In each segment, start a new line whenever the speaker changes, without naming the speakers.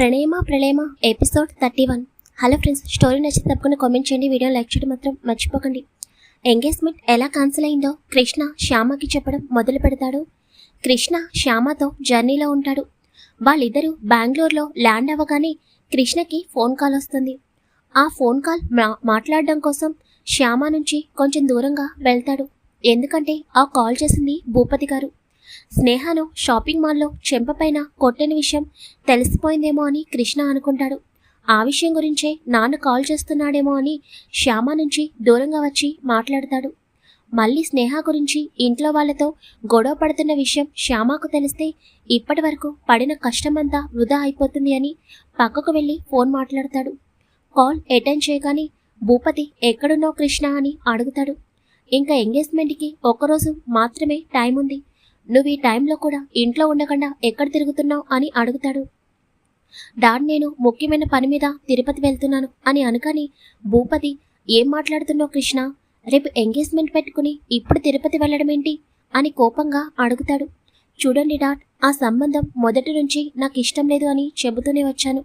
ప్రణేమ ప్రళేమ episode thirty one. Hello friends story నచ్చి తప్పకుండా comment చేయండి వీడియో లైక్ చేయడం మాత్రం మర్చిపోకండి. ఎంగేజ్మెంట్ ఎలా క్యాన్సిల్ అయిందో కృష్ణ శ్యామకి చెప్పడం మొదలు పెడతాడు. కృష్ణ శ్యామతో జర్నీలో ఉంటాడు. వాళ్ళిద్దరూ బెంగళూరులో ల్యాండ్ అవ్వగానే కృష్ణకి ఫోన్ కాల్ వస్తుంది. ఆ ఫోన్ కాల్ మా- మాట్లాడడం కోసం శ్యామ నుంచి కొంచెం దూరంగా వెళ్తాడు. ఎందుకంటే ఆ కాల్ చేసింది భూపతి గారు. స్నేహను షాపింగ్ మాల్లో చెంపపైన కొట్టిన విషయం తెలిసిపోయిందేమో అని కృష్ణ అనుకుంటాడు. ఆ విషయం గురించే నాన్న కాల్ చేస్తున్నాడేమో అని శ్యామ నుంచి దూరంగా వచ్చి మాట్లాడతాడు. మళ్ళీ స్నేహ గురించి ఇంట్లో వాళ్ళతో గొడవ పడుతున్న విషయం శ్యామకు తెలిస్తే ఇప్పటి వరకు పడిన కష్టమంతా వృధా అయిపోతుంది అని పక్కకు వెళ్ళి ఫోన్ మాట్లాడతాడు. కాల్ అటెండ్ చేయగానే భూపతి ఎక్కడున్నావు కృష్ణ? అని అడుగుతాడు. ఇంకా ఎంగేజ్మెంట్కి ఒక్కరోజు మాత్రమే టైం ఉంది నువ్వు ఈ టైంలో కూడా ఇంట్లో ఉండకుండా ఎక్కడ తిరుగుతున్నావు అని అడుగుతాడు. డాడ్ నేను ముఖ్యమైన పని మీద తిరుపతి వెళ్తున్నాను అని అనుకని భూపతి ఏం మాట్లాడుతున్నావు కృష్ణ? రేపు ఎంగేజ్మెంట్ పెట్టుకుని ఇప్పుడు తిరుపతి వెళ్ళడం ఏంటి అని కోపంగా అడుగుతాడు. చూడండి డాడ్ ఆ సంబంధం మొదటి నుంచి నాకు ఇష్టం లేదు అని చెబుతూనే వచ్చాను.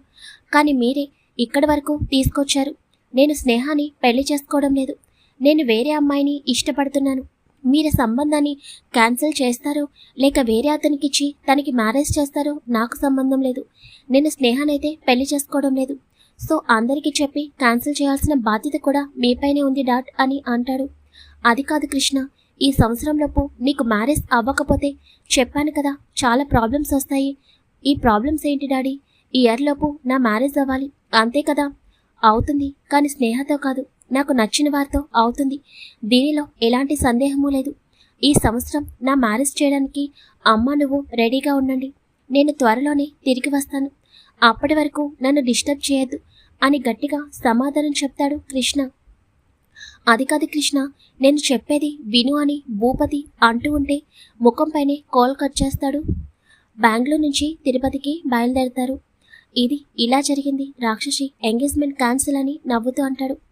కానీ మీరే ఇక్కడి వరకు తీసుకొచ్చారు. నేను స్నేహాన్ని పెళ్ళి చేసుకోవడం లేదు. నేను వేరే అమ్మాయిని ఇష్టపడుతున్నాను. మీరు సంబంధాన్ని క్యాన్సిల్ చేస్తారో లేక వేరే అతనికి ఇచ్చి తనకి మ్యారేజ్ చేస్తారో నాకు సంబంధం లేదు. నేను స్నేహానైతే పెళ్ళి చేసుకోవడం లేదు. సో అందరికీ చెప్పి క్యాన్సిల్ చేయాల్సిన బాధ్యత కూడా మీపైనే ఉంది డాట్ అని అంటాడు. అది కాదు కృష్ణ ఈ సంవత్సరంలోపు నీకు మ్యారేజ్ అవ్వకపోతే చెప్పాను కదా చాలా ప్రాబ్లమ్స్ వస్తాయి. ఈ ప్రాబ్లమ్స్ ఏంటి డాడీ? ఈ ఇయర్లోపు నా మ్యారేజ్ అవ్వాలి. అంతే కదా? అవుతుంది కానీ స్నేహతో కాదు. నాకు నచ్చిన వారితో అవుతుంది. దీనిలో ఎలాంటి సందేహమూ లేదు. ఈ సంవత్సరం నా మ్యారేజ్ చేయడానికి అమ్మ నువ్వు రెడీగా ఉండండి. నేను త్వరలోనే తిరిగి వస్తాను. అప్పటి వరకు నన్ను డిస్టర్బ్ చేయొద్దు అని గట్టిగా సమాధానం చెప్తాడు కృష్ణ. అది కాదు కృష్ణ నేను చెప్పేది విను అని భూపతి అంటూ ఉంటే ముఖంపైనే కాల్ కట్ చేస్తాడు. బెంగళూరు నుంచి తిరుపతికి బయలుదేరతారు. ఇది ఇలా జరిగింది. రాక్షసి ఎంగేజ్మెంట్ క్యాన్సిల్ అని నవ్వుతూ అంటాడు.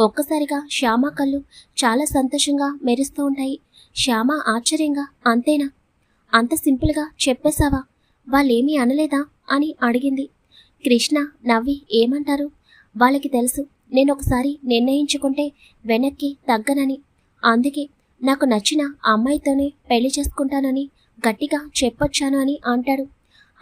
ఒక్కసారిగా శ్యామ కళ్ళు చాలా సంతోషంగా మెరుస్తూ ఉంటాయి. శ్యామ ఆశ్చర్యంగా అంతేనా? అంత సింపుల్గా చెప్పేశావా? వాళ్ళేమీ అనలేదా? అని అడిగింది. కృష్ణ నవ్వి ఏమంటారు? వాళ్ళకి తెలుసు. నేను ఒకసారి నిర్ణయించుకుంటే వెనక్కి తగ్గనని. అందుకే నాకు నచ్చిన అమ్మాయితోనే పెళ్ళి చేసుకుంటానని గట్టిగా చెప్పొచ్చాను అని అంటాడు.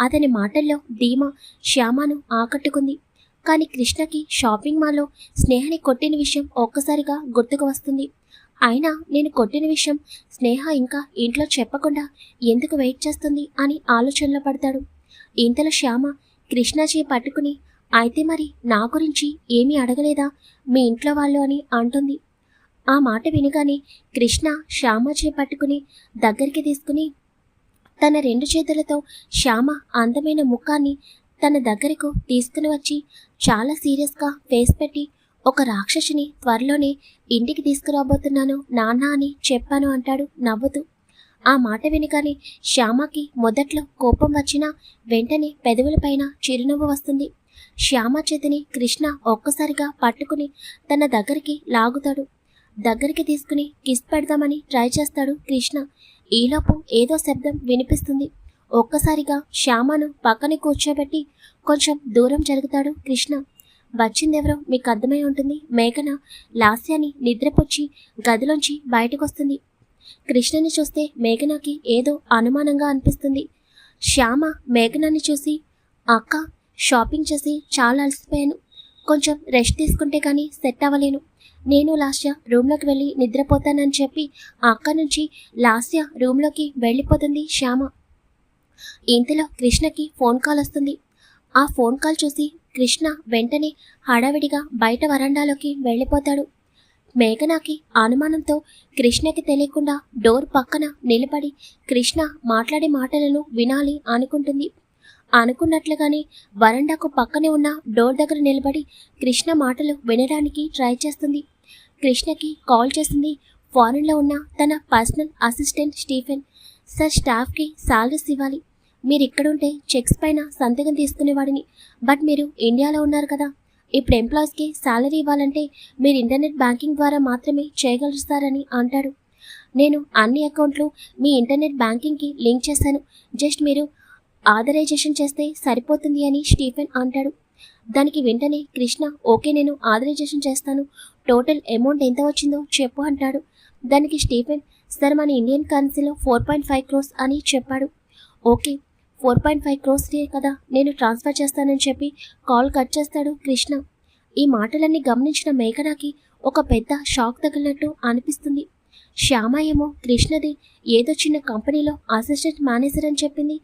అతని మాటల్లో ధీమా శ్యామను ఆకట్టుకుంది. కానీ కృష్ణకి షాపింగ్ మాల్లో స్నేహని కొట్టిన విషయం ఒక్కసారిగా గుర్తుకు వస్తుంది. అయినా నేను కొట్టిన విషయం స్నేహ ఇంకా ఇంట్లో చెప్పకుండా ఎందుకు వెయిట్ చేస్తుంది అని ఆలోచనలో పడతాడు. ఇంతలో శ్యామ కృష్ణాజీ పట్టుకుని అయితే మరి నా గురించి ఏమీ అడగలేదా? మీ ఇంట్లో వాళ్ళు అని అంటుంది. ఆ మాట వినగానే కృష్ణ శ్యామ చేయి పట్టుకుని దగ్గరికి తీసుకుని తన రెండు చేతులతో శ్యామ అందమైన ముఖాన్ని తన దగ్గరకు తీసుకుని వచ్చి చాలా సీరియస్గా ఫేస్ పెట్టి ఒక రాక్షసిని త్వరలోనే ఇంటికి తీసుకురాబోతున్నాను నాన్న అని చెప్పాను అంటాడు నవ్వుతూ. ఆ మాట వినగానే శ్యామకి మొదట్లో కోపం వచ్చినా వెంటనే పెదవులపైన చిరునవ్వు వస్తుంది. శ్యామ చేతిని కృష్ణ ఒక్కసారిగా పట్టుకుని తన దగ్గరికి లాగుతాడు. దగ్గరికి తీసుకుని కిస్ పెడదామని ట్రై చేస్తాడు కృష్ణ. ఈలోపు ఏదో శబ్దం వినిపిస్తుంది. ఒక్కసారిగా శ్యామను పక్కన కూర్చోబెట్టి కొంచెం దూరం జరుగుతాడు కృష్ణ. వచ్చిందెవరో మీకు అర్థమై ఉంటుంది. మేఘన లాస్యాన్ని నిద్రపుచ్చి గదిలోంచి బయటకొస్తుంది. కృష్ణని చూస్తే మేఘనకి ఏదో అనుమానంగా అనిపిస్తుంది. శ్యామ మేఘనాన్ని చూసి అక్క షాపింగ్ చేసి చాలా అలసిపోయాను. కొంచెం రెస్ట్ తీసుకుంటే కానీ సెట్ అవ్వలేను. నేను లాస్య రూమ్లోకి వెళ్ళి నిద్రపోతానని చెప్పి అక్క నుంచి లాస్య రూమ్లోకి వెళ్ళిపోతుంది శ్యామ. ఇంతలో కృష్ణకి ఫోన్ కాల్ వస్తుంది. ఆ ఫోన్ కాల్ చూసి కృష్ణ వెంటనే హడావిడిగా బయట వరండాలోకి వెళ్ళిపోతాడు. మేఘనాకి అనుమానంతో కృష్ణకి తెలియకుండా డోర్ పక్కన నిలబడి కృష్ణ మాట్లాడే మాటలను వినాలి అనుకుంటుంది. అనుకున్నట్లుగానే వరండాకు పక్కనే ఉన్న డోర్ దగ్గర నిలబడి కృష్ణ మాటలు వినడానికి ట్రై చేస్తుంది. కృష్ణకి కాల్ చేసింది ఫారెన్లో ఉన్న తన పర్సనల్ అసిస్టెంట్ స్టీఫెన్. సార్ స్టాఫ్కి సాలరీస్ ఇవ్వాలి. మీరు ఇక్కడుంటే చెక్స్ పైన సంతకం తీసుకునేవాడిని. బట్ మీరు ఇండియాలో ఉన్నారు కదా. ఇప్పుడు ఎంప్లాయీస్కి శాలరీ ఇవ్వాలంటే మీరు ఇంటర్నెట్ బ్యాంకింగ్ ద్వారా మాత్రమే చేయగలుస్తారని అంటాడు. నేను అన్ని అకౌంట్లు మీ ఇంటర్నెట్ బ్యాంకింగ్కి లింక్ చేశాను. జస్ట్ మీరు ఆథరైజేషన్ చేస్తే సరిపోతుంది అని స్టీఫెన్ అంటాడు. దానికి వెంటనే కృష్ణ ఓకే నేను ఆథరైజేషన్ చేస్తాను. టోటల్ అమౌంట్ ఎంత వచ్చిందో చెప్పు అంటాడు. దానికి స్టీఫెన్ సార్ మన ఇండియన్ కరెన్సీలో ఫోర్ పాయింట్ ఫైవ్ క్రోస్ అని చెప్పాడు. ఓకే ఫోర్ పాయింట్ ఫైవ్ క్రోస్కే కదా నేను ట్రాన్స్ఫర్ చేస్తానని చెప్పి కాల్ కట్ చేస్తాడు కృష్ణ. ఈ మాటలన్నీ గమనించిన మేఘనాకి ఒక పెద్ద షాక్ తగిలినట్టు అనిపిస్తుంది. శ్యామ ఏమో కృష్ణది ఏదో చిన్న కంపెనీలో అసిస్టెంట్ మేనేజర్ అని చెప్పింది.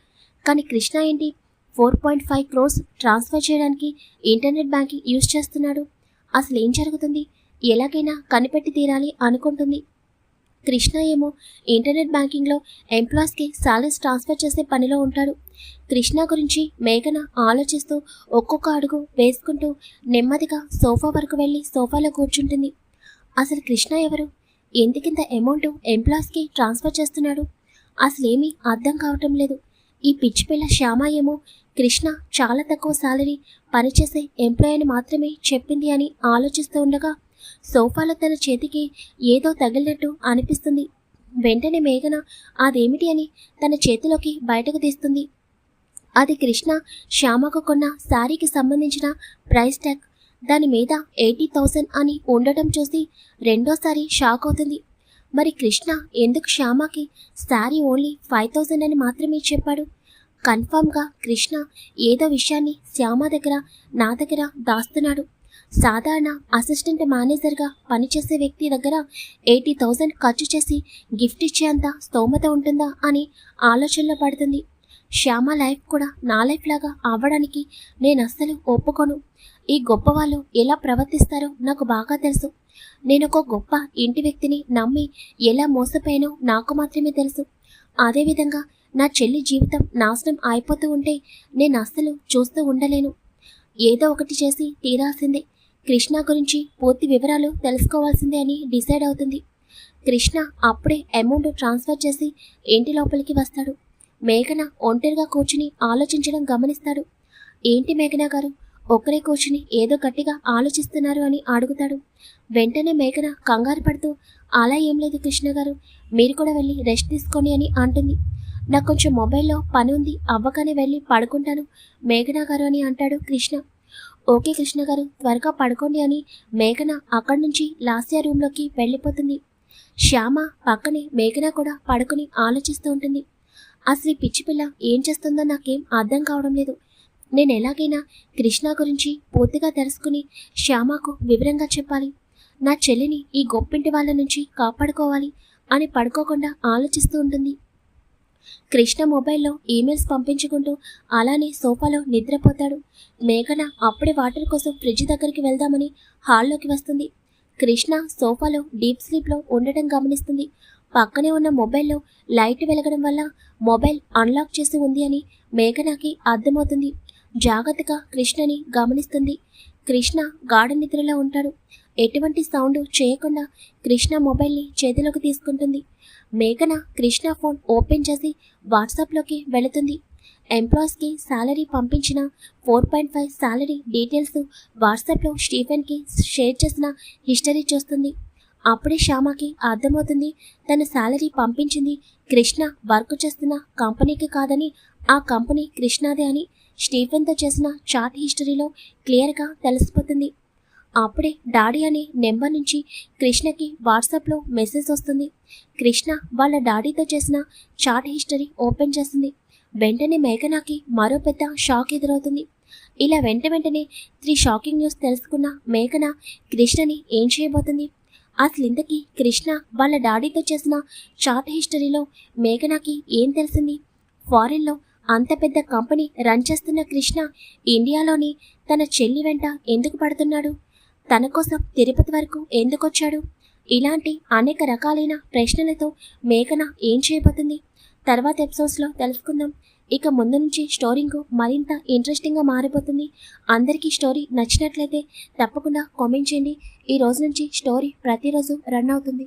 కానీ కృష్ణ ఏంటి? Four point five crores transfer చేయడానికి ఇంటర్నెట్ బ్యాంకింగ్ యూజ్ చేస్తున్నాడు. అసలు ఏం జరుగుతుంది? ఎలాగైనా కనిపెట్టి తీరాలి అనుకుంటుంది. కృష్ణ ఏమో ఇంటర్నెట్ బ్యాంకింగ్లో ఎంప్లాయీస్కి సాలరీస్ ట్రాన్స్ఫర్ చేసే పనిలో ఉంటాడు. కృష్ణ గురించి మేఘన ఆలోచిస్తూ ఒక్కొక్క అడుగు వేసుకుంటూ నెమ్మదిగా సోఫా వరకు వెళ్ళి సోఫాలో కూర్చుంటుంది. అసలు కృష్ణ ఎవరు? ఎందుకింత అమౌంట్ ఎంప్లాయీస్కి ట్రాన్స్ఫర్ చేస్తున్నాడు? అసలేమీ అర్థం కావటం లేదు. ఈ పిచ్చి పిల్ల శ్యామ ఏమో కృష్ణ చాలా తక్కువ శాలరీ పనిచేసే ఎంప్లాయీని మాత్రమే చెప్పింది అని ఆలోచిస్తూ ఉండగా సోఫాలో తన చేతికి ఏదో తగిలినట్టు అనిపిస్తుంది. వెంటనే మేఘన అదేమిటి అని తన చేతిలోకి బయటకు తీస్తుంది. అది కృష్ణ శ్యామకు కొన్న శారీకి సంబంధించిన ప్రైస్ ట్యాగ్. దాని మీద ఎయిటీ థౌజండ్ అని ఉండటం చూసి రెండోసారి షాక్ అవుతుంది. మరి కృష్ణ ఎందుకు శ్యామకి శారీ ఓన్లీ ఫైవ్ థౌజండ్ అని మాత్రమే చెప్పాడు? కన్ఫామ్గా కృష్ణ ఏదో విషయాన్ని శ్యామ దగ్గర నా దగ్గర దాస్తున్నాడు. సాధారణ అసిస్టెంట్ మేనేజర్గా పనిచేసే వ్యక్తి దగ్గర ఎయిటీ థౌజండ్ ఖర్చు చేసి గిఫ్ట్ ఇచ్చేంత స్తోమత ఉంటుందా అని ఆలోచనలో పడుతుంది. శ్యామ లైఫ్ కూడా నా లైఫ్ లాగా అవ్వడానికి నేను అస్సలు ఒప్పుకోను. ఈ గొప్ప వాళ్ళు ఎలా ప్రవర్తిస్తారో నాకు బాగా తెలుసు. నేను ఒక గొప్ప ఇంటి వ్యక్తిని నమ్మి ఎలా మోసపోయానో నాకు మాత్రమే తెలుసు. అదేవిధంగా నా చెల్లి జీవితం నాశనం అయిపోతూ ఉంటే నేను అస్సలు చూస్తూ ఉండలేను. ఏదో ఒకటి చేసి తీరాల్సిందే. కృష్ణ గురించి పూర్తి వివరాలు తెలుసుకోవాల్సిందే అని డిసైడ్ అవుతుంది. కృష్ణ అప్పుడే అమౌంట్ ట్రాన్స్ఫర్ చేసి ఇంటి లోపలికి వస్తాడు. మేఘన ఒంటరిగా కూర్చుని ఆలోచించడం గమనిస్తాడు. ఏంటి మేఘన గారు? ఒక్కరే కూర్చుని ఏదో గట్టిగా ఆలోచిస్తున్నారు అని అడుగుతాడు. వెంటనే మేఘన కంగారు పడుతూ అలా ఏం లేదు కృష్ణ గారు మీరు కూడా వెళ్ళి రెస్ట్ తీసుకోండి అని అంటుంది. నాకు కొంచెం మొబైల్లో పని ఉంది అవ్వగానే వెళ్ళి పడుకుంటాను మేఘన గారు అని అంటాడు కృష్ణ. ఓకే కృష్ణ గారు త్వరగా పడుకోండి అని మేఘన అక్కడి నుంచి లాస్య రూమ్లోకి వెళ్ళిపోతుంది. శ్యామ పక్కనే మేఘన కూడా పడుకుని ఆలోచిస్తూ ఉంటుంది. అసలు ఈ పిచ్చి పిల్ల ఏం చేస్తుందో నాకేం అర్థం కావడం లేదు. నేను ఎలాగైనా కృష్ణ గురించి పూర్తిగా తెలుసుకుని శ్యామకు వివరంగా చెప్పాలి. నా చెల్లిని ఈ గొప్పింటి వాళ్ళ నుంచి కాపాడుకోవాలి అని పడుకోకుండా ఆలోచిస్తూ ఉంటుంది. కృష్ణ మొబైల్లో ఈమెయిల్స్ పంపించుకుంటూ అలానే సోఫాలో నిద్రపోతాడు. మేఘన అప్పుడే వాటర్ కోసం ఫ్రిడ్జ్ దగ్గరికి వెళ్దామని హాల్లోకి వస్తుంది. కృష్ణ సోఫాలో డీప్ స్లీప్లో ఉండటం గమనిస్తుంది. పక్కనే ఉన్న మొబైల్లో లైట్ వెలగడం వల్ల మొబైల్ అన్లాక్ చేసి ఉంది అని మేఘనాకి అర్థమవుతుంది. జాగ్రత్తగా కృష్ణని గమనిస్తుంది. కృష్ణ గాఢ నిద్రలో ఉంటాడు. ఎటువంటి సౌండ్ చేయకుండా కృష్ణ మొబైల్ని చేతిలోకి తీసుకుంటుంది. మేఘన కృష్ణ ఫోన్ ఓపెన్ చేసి వాట్సాప్లోకి వెళుతుంది. ఎంప్లాయీస్కి శాలరీ పంపించిన four point five salary details వాట్సాప్లో స్టీఫెన్కి షేర్ చేసిన హిస్టరీ చూస్తుంది. అప్పుడే శ్యామకి అర్థమవుతుంది తన శాలరీ పంపించింది కృష్ణ వర్క్ చేస్తున్న కంపెనీకి కాదని ఆ కంపెనీ కృష్ణాదే అని స్టీఫెన్తో చేసిన చాట్ హిస్టరీలో క్లియర్గా తెలిసిపోతుంది. అప్పుడే డాడీ అనే నెంబర్ నుంచి కృష్ణకి వాట్సాప్లో మెసేజ్ వస్తుంది. కృష్ణ వాళ్ళ డాడీతో చేసిన చాట్ హిస్టరీ ఓపెన్ చేస్తుంది. వెంటనే మేఘనాకి మరో పెద్ద షాక్ ఎదురవుతుంది. ఇలా వెంట వెంటనే త్రీ షాకింగ్ న్యూస్ తెలుసుకున్న మేఘన కృష్ణని ఏం చేయబోతుంది? అసలు ఇంతకీ కృష్ణ వాళ్ళ డాడీతో చేసిన చాట్ హిస్టరీలో మేఘనాకి ఏం తెలిసింది? ఫారిన్లో అంత పెద్ద కంపెనీ రన్ చేస్తున్న కృష్ణ ఇండియాలోని తన చెల్లి వెంట ఎందుకు పడుతున్నాడు? తన కోసం తిరుపతి వరకు ఎందుకొచ్చాడు? ఇలాంటి అనేక రకాలైన ప్రశ్నలతో మేఘన ఏం చేయబోతుంది? తర్వాత ఎపిసోడ్స్లో తెలుసుకుందాం. ఇక ముందు నుంచి స్టోరింగ్ మరింత ఇంట్రెస్టింగ్గా మారిపోతుంది. అందరికీ స్టోరీ నచ్చినట్లయితే తప్పకుండా కామెంట్ చేయండి. ఈ రోజు నుంచి స్టోరీ ప్రతిరోజు రన్ అవుతుంది.